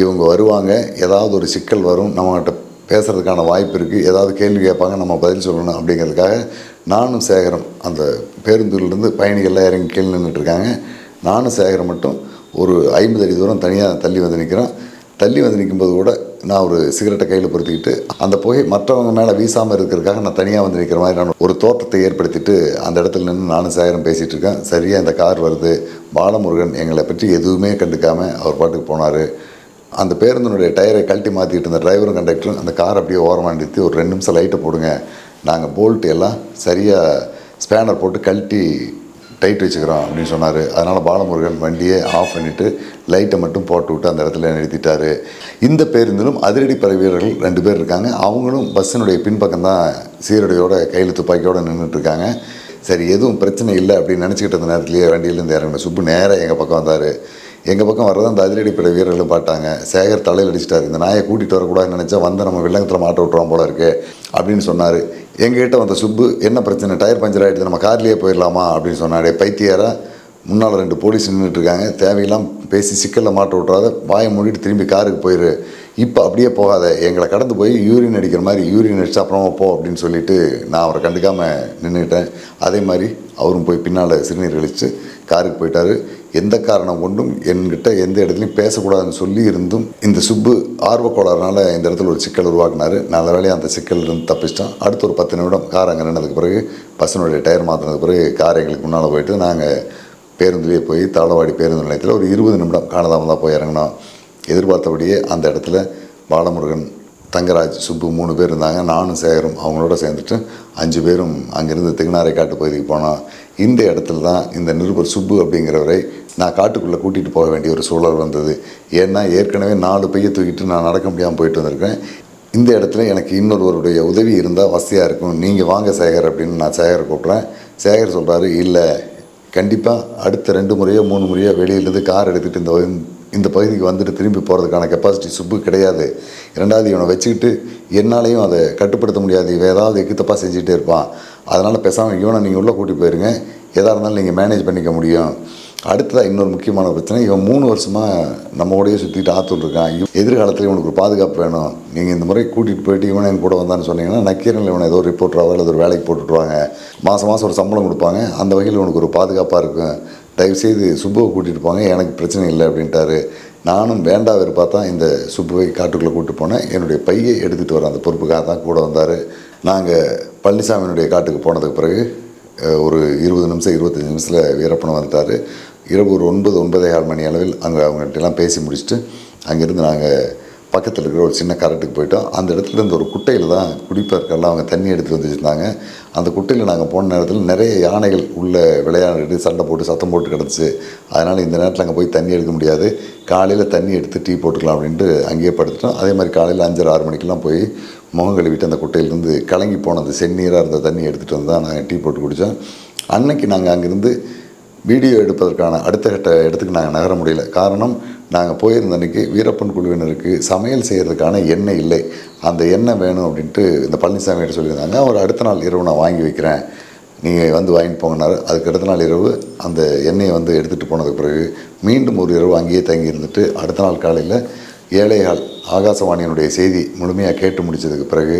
இவங்க வருவாங்க. ஏதாவது ஒரு சிக்கல் வரும் நம்மகிட்ட பேசுகிறதுக்கான வாய்ப்பு இருக்குது ஏதாவது கேள்வி கேட்பாங்க நம்ம பதில் சொல்லணும் அப்படிங்கிறதுக்காக நானும் சேகரம் அந்த பேருந்துலேருந்து பயணிகள்லாம் இறங்கி கீழே நின்றுட்டு இருக்காங்க. நானும் சேகரம் மட்டும் ஒரு ஐம்பது அடி தூரம் தனியாக தள்ளி வந்து நிற்கிறேன். தள்ளி வந்து நிற்கும்போது கூட நான் ஒரு சிகரெட்டை கையில் பொருத்திக்கிட்டு அந்த புகை மற்றவங்க மேலே வீசாமல் இருக்கிறதுக்காக நான் தனியாக வந்து நிற்கிற மாதிரி நான் ஒரு தோற்றத்தை ஏற்படுத்திட்டு அந்த இடத்துல நின்று நானும் சேகரம் பேசிகிட்டு இருக்கேன். சரியாக இந்த கார் வருது. பாலமுருகன் எங்களை பற்றி எதுவுமே கண்டுக்காமல் அவர் பாட்டுக்கு போனார். அந்த பேருந்தினுடைய டயரை கழட்டி மாற்றிட்டு இருந்த டிரைவரும் கண்டக்டரும் அந்த கார் அப்படியே ஓரமாக நிறுத்தி ஒரு ரெண்டு நிமிஷம் லைட்டை போடுங்க. நாங்கள் போல்ட் எல்லாம் சரியாக ஸ்பேனர் போட்டு கழட்டி டைட் வச்சுக்கிறோம் அப்படின்னு சொன்னார். அதனால் பாலமுருகன் வண்டியை ஆஃப் பண்ணிவிட்டு லைட்டை மட்டும் போட்டு விட்டு அந்த இடத்துல நிறுத்திட்டார். இந்த பேருந்திலும் அதிரடிப்படை வீரர்கள் ரெண்டு பேர் இருக்காங்க. அவங்களும் பஸ்ஸினுடைய பின்பக்கம் தான் சீருடையோட கையில் துப்பாக்கியோடு நின்றுட்டுருக்காங்க சரி எதுவும் பிரச்சனை இல்லை அப்படின்னு நினச்சிக்கிட்டு இருந்த நேரத்துலேயே வண்டியிலேருந்து இறங்கின சுப்பு நேராக எங்கள் பக்கம் வந்தார். எங்கள் பக்கம் வர்றதை அந்த அதிரடி அதிரடிப்படை வீரர்களும் பார்த்தாங்க சேகர் தலையில் அடிச்சிட்டாரு. இந்த நாயை கூட்டிகிட்டு வரக்கூடாதுன்னு நினச்சா வந்து நம்ம வில்லங்கத்தில் மாட்ட விட்டுறோம் போல இருக்குது அப்படின்னு சொன்னார். எங்ககிட்ட வந்த சுப்பு என்ன பிரச்சனை? டயர் பஞ்சர் ஆகிடுது நம்ம கார்லேயே போயிடலாமா? அப்படின்னு சொன்னாரு பைத்தியாராக முன்னால் ரெண்டு போலீஸ் நின்றுட்டுருக்காங்க தேவையெல்லாம் பேசி சிக்கலில் மாட்ட விட்றாத வாயை மூடிட்டு திரும்பி காருக்கு போயிரு. இப்போ அப்படியே போகாத. எங்களை கடந்து போய் யூரின் அடிக்கிற மாதிரி யூரின் அடிச்சு அப்புறமா போ அப்படின்னு சொல்லிட்டு நான் அவரை கண்டுக்காமல் நின்றுட்டேன் அதே மாதிரி அவரும் போய் பின்னால் சிறுநீர் கழித்து காருக்கு போயிட்டார். எந்த காரணம் கொண்டும் என்கிட்ட எந்த இடத்துலையும் பேசக்கூடாதுன்னு சொல்லி இருந்தும் இந்த சுப்பு ஆர்வக்கோளாறுனால இந்த இடத்துல ஒரு சிக்கல் உருவாக்குனார். நல்ல வேலையாக அந்த சிக்கல் இருந்து தப்பிச்சிட்டோம் அடுத்து ஒரு பத்து நிமிடம் கார் அங்கே நின்றதுக்கு பிறகு பஸ்ஸினுடைய டயர் மாற்றினதுக்கு பிறகு கார் எங்களுக்கு முன்னால் போயிட்டு நாங்கள் பேருந்துலேயே போய் தாளவாடி பேருந்து நிலையத்தில் ஒரு இருபது நிமிடம் காணதாம தான் போய் இறங்கினோம். எதிர்பார்த்தபடியே அந்த இடத்துல பாலமுருகன் தங்கராஜ் சுப்பு மூணு பேர் இருந்தாங்க. நானும் சேகரும் அவங்களோட சேர்ந்துட்டு அஞ்சு பேரும் அங்கேருந்து திருநாரை காட்டு பகுதிக்கு போனோம். இந்த இடத்துல தான் இந்த நிருபர் சுப்பு அப்படிங்கிறவரை நான் காட்டுக்குள்ளே கூட்டிகிட்டு போக வேண்டிய ஒரு சூழல் வந்தது. ஏன்னா ஏற்கனவே நாலு பைய தூக்கிட்டு நான் நடக்க முடியாமல் போயிட்டு வந்திருக்கேன். இந்த இடத்துல எனக்கு இன்னொருவருடைய உதவி இருந்தால் வசதியாக இருக்கும். நீங்கள் வாங்க சேகர் அப்படின்னு நான் சேகரை கூப்பிட்றேன். சேகர் சொல்கிறாரு இல்லை கண்டிப்பாக அடுத்த ரெண்டு முறையோ மூணு முறையோ வெளியிலேருந்து கார் எடுத்துகிட்டு இந்த இந்த பகுதிக்கு வந்துட்டு திரும்பி போகிறதுக்கான கெப்பாசிட்டி சுப்பு கிடையாது. இரண்டாவது இவனை வச்சுக்கிட்டு என்னாலையும் அதை கட்டுப்படுத்த முடியாது. இவன் ஏதாவது எக்கு தப்பாக செஞ்சுட்டே இருப்பான். அதனால் பேசாமல் இவனை நீங்கள் உள்ளே கூட்டி போயிருங்க. எதாக இருந்தாலும் நீங்கள் மேனேஜ் பண்ணிக்க முடியும். அடுத்ததாக இன்னொரு முக்கியமான பிரச்சனை இவன் மூணு வருஷமாக நம்மோடையே சுற்றிட்டு ஆத்துட்ருக்கான் இவன் எதிர்காலத்தில் இவனுக்கு ஒரு பாதுகாப்பு வேணும். நீங்கள் இந்த முறை கூட்டிகிட்டு போயிட்டு இவனை என் கூட வந்தான்னு சொன்னீங்கன்னா நக்கீரனில் இவனை ஏதோ ஒரு ரிப்போர்ட்டராவோ அல்லது ஒரு வேலைக்கு போட்டுட்ருவாங்க மாதம் மாதம் ஒரு சம்பளம் கொடுப்பாங்க. அந்த வகையில் இவனுக்கு ஒரு பாதுகாப்பாக இருக்கும். தயவுசெய்து சுப்புவை கூட்டிகிட்டு போங்க எனக்கு பிரச்சனை இல்லை அப்படின்ட்டாரு. நானும் வேண்டா வெறுப்பாக தான் இந்த சுப்புவை காட்டுக்குள்ளே கூப்பிட்டு போனேன். என்னுடைய பையை எடுத்துகிட்டு வர அந்த பொறுப்புக்காக தான் கூட வந்தார். நாங்கள் பழனிசாமியினுடைய காட்டுக்கு போனதுக்கு பிறகு ஒரு இருபது நிமிஷம் இருபத்தஞ்சி நிமிஷத்தில் வீரப்பணம் வந்துட்டார். இரவு ஒரு ஒன்பது ஒன்பதே ஆறு மணி அளவில் அங்கே அவங்கள்ட்டெல்லாம் பேசி முடிச்சுட்டு அங்கேருந்து நாங்கள் பக்கத்தில் இருக்கிற ஒரு சின்ன கரட்டுக்கு போயிட்டோம். அந்த இடத்துல இருந்து ஒரு குட்டையில் தான் குடிப்பதற்கெல்லாம் அவங்க தண்ணி எடுத்து வந்துச்சுருந்தாங்க அந்த குட்டையில் நாங்கள் போன நேரத்தில் நிறைய யானைகள் உள்ளே விளையாடிட்டு சண்டை போட்டு சத்தம் போட்டு கிடந்துச்சு. அதனால் இந்த நேரத்தில் அங்கே போய் தண்ணி எடுக்க முடியாது. காலையில் தண்ணி எடுத்து டீ போட்டுக்கலாம் அப்படின்ட்டு அங்கேயே படுத்துட்டோம். அதே மாதிரி காலையில் அஞ்சரை ஆறு மணிக்கெலாம் போய் முகம் கழுவிட்டு அந்த குட்டையிலேருந்து கலங்கி போன அந்த செந்நீராக இருந்த தண்ணி எடுத்துகிட்டு வந்து தான் நாங்கள் டீ போட்டு குடித்தோம் அன்னைக்கு நாங்கள் அங்கேருந்து வீடியோ எடுப்பதற்கான அடுத்த கட்ட இடத்துக்கு நாங்கள் நகர முடியல. காரணம் நாங்கள் போயிருந்த அன்றைக்கி வீரப்பன் குழுவினருக்கு சமையல் செய்கிறதுக்கான எண்ணெய் இல்லை. அந்த எண்ணெய் வேணும் அப்படின்ட்டு இந்த பழனிசாமி கிட்ட சொல்லியிருந்தாங்க. அவர் அடுத்த நாள் இரவு நான் வாங்கி வைக்கிறேன். நீங்கள் வந்து வாங்கிட்டு போங்கனாரு அதுக்கு அடுத்த நாள் இரவு அந்த எண்ணெயை வந்து எடுத்துகிட்டு போனதுக்கு பிறகு மீண்டும் ஒரு இரவு அங்கேயே தங்கி இருந்துட்டு அடுத்த நாள் காலையில் ஏழைகால் ஆகாசவாணியினுடைய செய்தி முழுமையாக கேட்டு முடிச்சதுக்கு பிறகு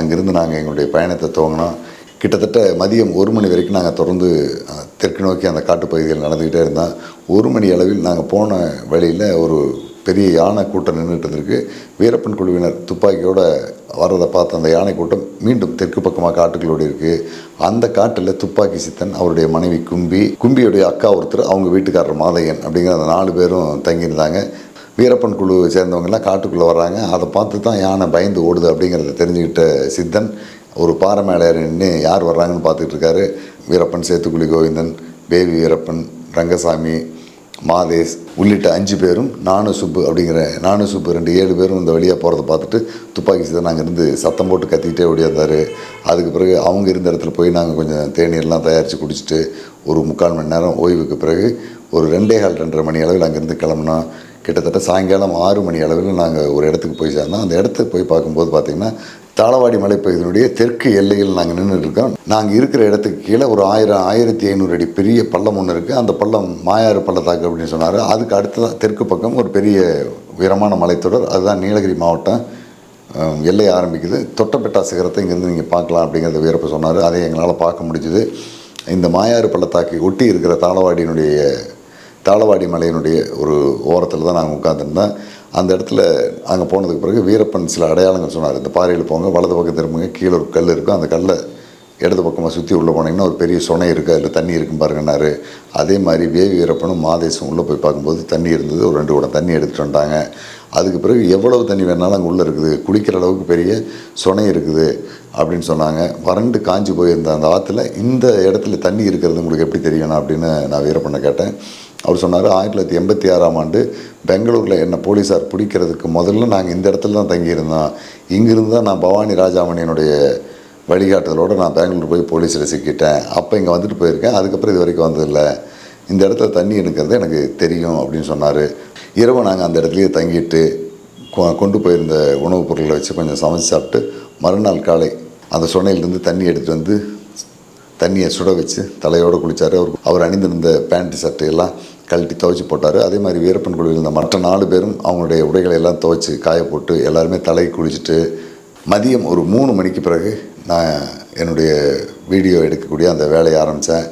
அங்கிருந்து நாங்கள் எங்களுடைய பயணத்தை துவங்கினோம். கிட்டத்தட்ட மதியம் ஒரு மணி வரைக்கும் நாங்கள் தொடர்ந்து தெற்கு நோக்கி அந்த காட்டுப்பகுதியில் நடந்துக்கிட்டே இருந்தோம். ஒரு மணி அளவில் நாங்கள் போன வழியில் ஒரு பெரிய யானை கூட்டம் நின்றுட்டு இருந்திருக்கு. வீரப்பன் குழுவினர் துப்பாக்கியோடு வர்றதை பார்த்த அந்த யானை கூட்டம் மீண்டும் தெற்கு பக்கமாக காட்டுகளோடு இருக்குது அந்த காட்டில் துப்பாக்கி சித்தன் அவருடைய மனைவி கும்பி கும்பியுடைய அக்கா ஒருத்தர் அவங்க வீட்டுக்காரர் மாதையன் அப்படிங்கிற அந்த நாலு பேரும் தங்கியிருந்தாங்க. வீரப்பன் குழு சேர்ந்தவங்கெல்லாம் காட்டுக்குள்ளே வர்றாங்க. அதை பார்த்து தான் யானை பயந்து ஓடுது அப்படிங்கிறத தெரிஞ்சுக்கிட்ட சித்தன் ஒரு பாறை மேலே நின்று யார் வர்றாங்கன்னு பார்த்துட்டு இருக்காரு. வீரப்பன் சேத்துக்குழி கோவிந்தன் பேபி வீரப்பன் ரங்கசாமி மாதேஷ் உள்ளிட்ட அஞ்சு பேரும் நானு சுப்பு அப்படிங்கிற நானு சுப்பு ரெண்டு ஏழு பேரும் இந்த வழியாக போகிறத பார்த்துட்டு துப்பாக்கி சீதன் அங்கேருந்து சத்தம் போட்டு கத்திக்கிட்டே ஓடியாந்தார். அதுக்கு பிறகு அவங்க இருந்த இடத்துல போய் நாங்கள் கொஞ்சம் தேநீர்லாம் தயாரித்து குடிச்சிட்டு ஒரு முக்கால் மணி நேரம் ஓய்வுக்கு பிறகு ஒரு ரெண்டே கால் ரெண்டரை மணி அளவில் அங்கேருந்து கிளம்புனோம் கிட்டத்தட்ட சாயங்காலம் ஆறு மணி அளவில் நாங்கள் ஒரு இடத்துக்கு போய் சேர்ந்தோம். அந்த இடத்துக்கு போய் பார்க்கும்போது பார்த்திங்கன்னா தாளவாடி மலைப்பகுதியினுடைய தெற்கு எல்லையில் நாங்கள் நின்றுருக்கோம் நாங்கள் இருக்கிற இடத்துக்கு கீழே ஒரு ஆயிரம் ஆயிரத்தி ஐநூறு அடி பெரிய பள்ளம் ஒன்று இருக்குது அந்த பள்ளம் மாயாறு பள்ளத்தாக்கு அப்படின்னு சொன்னார். அதுக்கு அடுத்ததான் தெற்கு பக்கம் ஒரு பெரிய உயரமான மலைத்தொடர். அதுதான் நீலகிரி மாவட்டம். எல்லை ஆரம்பிக்குது. தொட்டப்பெட்டா சிகரத்தை இங்கேருந்து நீங்கள் பார்க்கலாம் அப்படிங்கிறத வீரப்ப சொன்னார். அதை எங்களால் பார்க்க முடிஞ்சுது. இந்த மாயாறு பள்ளத்தாக்கை ஒட்டி இருக்கிற தாளவாடியினுடைய தாளவாடி மலையினுடைய ஒரு ஓரத்தில் தான் நாங்கள் உட்காந்துருந்தோம் அந்த இடத்துல அங்கே போனதுக்கு பிறகு வீரப்பன் சில அடையாளங்கள் சொன்னார். இந்த பாறையில் போங்க வலது பக்கம் திரும்புங்க கீழே ஒரு கல் இருக்கும். அந்த கல்லை இடது பக்கமாக சுற்றி உள்ளே போனீங்கன்னா ஒரு பெரிய சுனை இருக்குது அதில் தண்ணி இருக்கும் பாருங்கன்னாரு. அதே மாதிரி வேவி வீரப்பனும் மாதேசம் உள்ளே போய் பார்க்கும்போது தண்ணி இருந்தது. ஒரு ரெண்டு குடம் தண்ணி எடுத்துகிட்டு வந்தாங்க அதுக்கு பிறகு எவ்வளவு தண்ணி வேணாலும் அங்கே உள்ளே இருக்குது. குளிக்கிற அளவுக்கு பெரிய சுனை இருக்குது அப்படின்னு சொன்னாங்க. வறண்டு காஞ்சி போயிருந்த அந்த ஆற்றுல இந்த இடத்துல தண்ணி இருக்கிறது உங்களுக்கு எப்படி தெரியணும் அப்படின்னு நான் வீரப்பண்ணை கேட்டேன். அவர் சொன்னார் ஆயிரத்தி தொள்ளாயிரத்தி எண்பத்தி ஆறாம் ஆண்டு பெங்களூரில் என்னை போலீஸார் பிடிக்கிறதுக்கு முதல்ல நாங்கள் இந்த இடத்துல தான் தங்கியிருந்தோம். இங்கிருந்து தான் நான் பவானி ராஜாமணியனுடைய வழிகாட்டுதலோடு நான் பெங்களூர் போய் போலீஸில் சிக்கிட்டேன். அப்போ இங்கே வந்துட்டு போயிருக்கேன். அதுக்கப்புறம் இது வரைக்கும் வந்ததில்லை இந்த இடத்துல தண்ணி எடுக்கிறது எனக்கு தெரியும் அப்படின்னு சொன்னார். இரவு நாங்கள் அந்த இடத்துலையே தங்கிட்டு கொ- கொண்டு போயிருந்த உணவுப் பொருட்களை வச்சு கொஞ்சம் சமைச்சு சாப்பிட்டு மறுநாள் காலை அந்த சுனையிலேருந்து தண்ணி எடுத்துகிட்டு வந்து தண்ணியை சுட வச்சு தலையோடு குளித்தார் அவர் அவர் அணிந்திருந்த பேண்ட் சட்டையெல்லாம் கழட்டி துவைச்சி போட்டார். அதே மாதிரி வீரப்பன் குழுவில் இருந்த மற்ற நாலு பேரும் அவங்களுடைய உடைகளை எல்லாம் துவைச்சி காய போட்டு எல்லாருமே தலை குளிச்சுட்டு மதியம் ஒரு மூணு மணிக்கு பிறகு நான் என்னுடைய வீடியோ எடுக்கக்கூடிய அந்த வேலையை ஆரம்பித்தேன்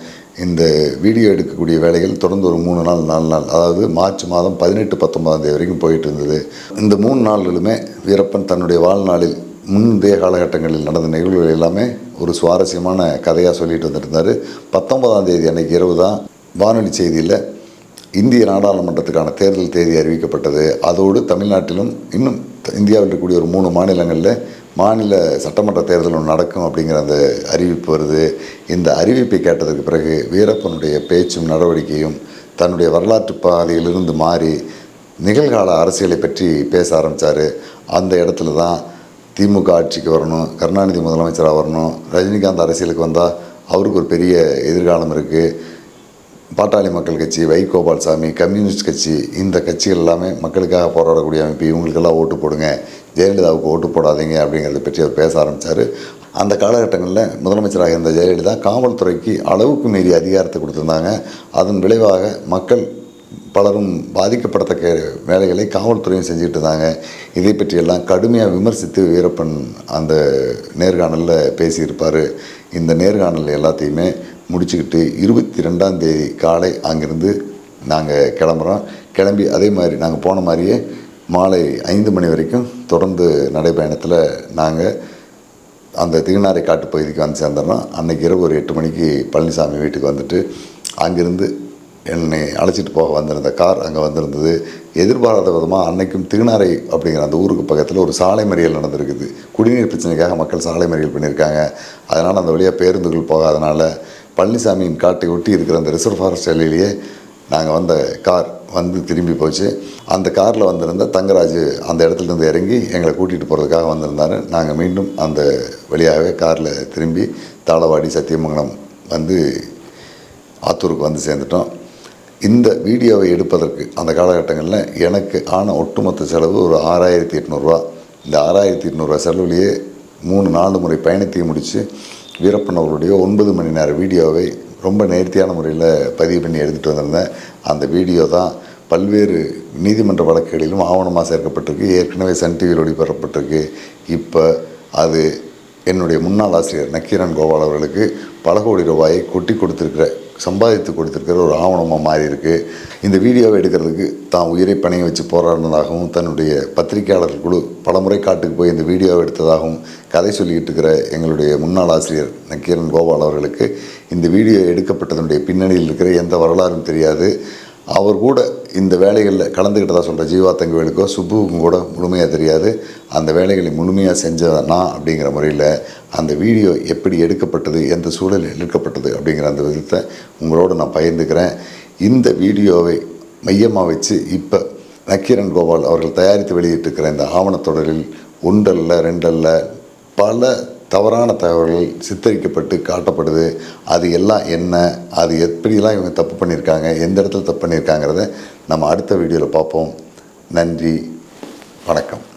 இந்த வீடியோ எடுக்கக்கூடிய வேலைகள் தொடர்ந்து ஒரு மூணு நாள் நாலு நாள் அதாவது மார்ச் மாதம் பதினெட்டு பத்தொன்பதாம் தேதி வரைக்கும் போயிட்டு இருந்தது. இந்த மூணு நாள்களுமே வீரப்பன் தன்னுடைய வாழ்நாளில் முந்தைய காலகட்டங்களில் நடந்த நிகழ்வுகள் எல்லாமே ஒரு சுவாரஸ்யமான கதையாக சொல்லிட்டு வந்துருந்தார். பத்தொன்பதாம் தேதி அன்றைக்கி இரவு தான் வானொலி செய்தியில் இந்திய நாடாளுமன்றத்துக்கான தேர்தல் தேதி அறிவிக்கப்பட்டது. அதோடு தமிழ்நாட்டிலும் இன்னும் த- இந்தியாவில் இருக்கக்கூடிய ஒரு மூணு மாநிலங்களில் மாநில சட்டமன்ற தேர்தல் ஒன்று நடக்கும் அப்படிங்கிற அந்த அறிவிப்பு வருது. இந்த அறிவிப்பை கேட்டதுக்கு பிறகு வீரப்பனுடைய பேச்சும் நடவடிக்கையும் தன்னுடைய வரலாற்று பாதையிலிருந்து மாறி நிகழ்கால அரசியலை பற்றி பேச ஆரம்பித்தார் அந்த இடத்துல தான் திமுக ஆட்சிக்கு வரணும் கருணாநிதி முதலமைச்சராக வரணும் ரஜினிகாந்த் அரசியலுக்கு வந்தால் அவருக்கு ஒரு பெரிய எதிர்காலம் இருக்குது பாட்டாளி மக்கள் கட்சி வைகோபால்சாமி கம்யூனிஸ்ட் கட்சி இந்த கட்சிகள் எல்லாமே மக்களுக்காக போராடக்கூடிய அமைப்பு. இவங்களுக்கெல்லாம் ஓட்டு போடுங்க. ஜெயலலிதாவுக்கு ஓட்டு போடாதீங்க அப்படிங்கிறத பற்றி அவர் பேச ஆரம்பித்தார் அந்த காலகட்டங்களில் முதலமைச்சராக இருந்த ஜெயலலிதா காவல்துறைக்கு அளவுக்கு மீறி அதிகாரத்தை கொடுத்துருந்தாங்க. அதன் விளைவாக மக்கள் பலரும் பாதிக்கப்படத்தக்க வேலைகளை காவல்துறையும் செஞ்சுக்கிட்டு இருந்தாங்க இதை பற்றியெல்லாம் கடுமையாக விமர்சித்து வீரப்பன் அந்த நேர்காணலில் பேசியிருப்பார். இந்த நேர்காணல் எல்லாத்தையுமே முடிச்சுக்கிட்டு இருபத்தி ரெண்டாம் தேதி காலை அங்கிருந்து நாங்கள் கிளம்புறோம். கிளம்பி அதே மாதிரி நாங்கள் போன மாதிரியே மாலை ஐந்து மணி வரைக்கும் தொடர்ந்து நடைபயணத்தில் நாங்கள் அந்த திருநாரை காட்டு பகுதிக்கு வந்து சேர்ந்துடுறோம் அன்னைக்கு இரவு ஒரு எட்டு மணிக்கு பழனிசாமி வீட்டுக்கு வந்துட்டு அங்கிருந்து என்னை அழைச்சிட்டு போக வந்திருந்த கார் அங்கே வந்திருந்தது. எதிர்பாராத விதமாக அன்னைக்கும் திருநாரை அப்படிங்கிற அந்த ஊருக்கு பக்கத்தில் ஒரு சாலை மறியல் நடந்திருக்குது. குடிநீர் பிரச்சனைக்காக மக்கள் சாலை மறியல் பண்ணியிருக்காங்க. அதனால் அந்த வழியாக பேருந்துகள் போகாதனால பழனிசாமியின் காட்டை ஒட்டி இருக்கிற அந்த ரிசர்வ் ஃபாரஸ்ட் எல்லையிலேயே நாங்கள் வந்த கார் வந்து திரும்பி போச்சு. அந்த காரில் வந்திருந்த தங்கராஜ் அந்த இடத்துல இருந்து இறங்கி எங்களை கூட்டிகிட்டு போகிறதுக்காக வந்திருந்தாரு. நாங்கள் மீண்டும் அந்த வழியாகவே காரில் திரும்பி தாளவாடி சத்தியமங்கலம் வந்து ஆத்தூருக்கு வந்து சேர்ந்துட்டோம். இந்த வீடியோவை எடுப்பதற்கு அந்த காலகட்டங்களில் எனக்கு ஆன ஒட்டுமொத்த செலவு ஒரு ஆறாயிரத்தி எட்நூறுரூவா இந்த ஆறாயிரத்தி எட்நூறுரூவா செலவுலேயே மூணு நாலு முறை பயணத்தையும் முடித்து வீரப்பன் அவருடைய ஒன்பது மணி நேர வீடியோவை ரொம்ப நேர்த்தியான முறையில் பதிவு பண்ணி எடுத்துகிட்டு வந்திருந்தேன். அந்த வீடியோ தான் பல்வேறு நீதிமன்ற வழக்குகளிலும் ஆவணமாக சேர்க்கப்பட்டிருக்கு. ஏற்கனவே சன் டிவியில் ஒளிபரப்பட்டிருக்கு இப்போ அது என்னுடைய முன்னாள் ஆசிரியர் நக்கீரன் கோபால் அவர்களுக்கு பல கோடி ரூபாயை கொட்டி கொடுத்துருக்கிற சம்பாதித்து கொடுத்துருக்கிற ஒரு ஆவணமாக மாறி இருக்கு இந்த வீடியோவை எடுக்கிறதுக்கு தான் உயிரை பணைய வச்சு போராடினதாகவும் தன்னுடைய பத்திரிகையாளர் குழு பலமுறை காட்டுக்கு போய் இந்த வீடியோவை எடுத்ததாகவும் கதை சொல்லிக்கிட்டு இருக்கிற எங்களுடைய முன்னாள் ஆசிரியர் நக்கீரன் கோபால் அவர்களுக்கு இந்த வீடியோ எடுக்கப்பட்டதனுடைய பின்னணியில் இருக்கிற எந்த வரலாறும் தெரியாது. அவர் கூட இந்த வேலைகளில் கலந்துக்கிட்டதாக சொல்கிற ஜீவா தங்கவேலுக்கோ சுப்புவுக்கும் கூட முழுமையாக தெரியாது. அந்த வேலைகளை முழுமையாக செஞ்ச அப்படிங்கிற முறையில் அந்த வீடியோ எப்படி எடுக்கப்பட்டது எந்த சூழலில் எடுக்கப்பட்டது அப்படிங்கிற அந்த விதத்தை உங்களோட நான் பகிர்ந்துக்கிறேன். இந்த வீடியோவை மையமாக வச்சு இப்போ நக்கீரன் கோபால் அவர்கள் தயாரித்து வெளியிட்டிருக்கிற இந்த ஆவணத்தொடரில் ஒன்றல்ல ரெண்டல்ல பல தவறான தகவல்கள் சித்தரிக்கப்பட்டு காட்டப்படுது. அது எல்லாம் என்ன? அது எப்படிலாம் இவங்க தப்பு பண்ணியிருக்காங்க? எந்த இடத்துல தப்பு பண்ணியிருக்காங்கிறத நம்ம அடுத்த வீடியோவில் பார்ப்போம். நன்றி. வணக்கம்.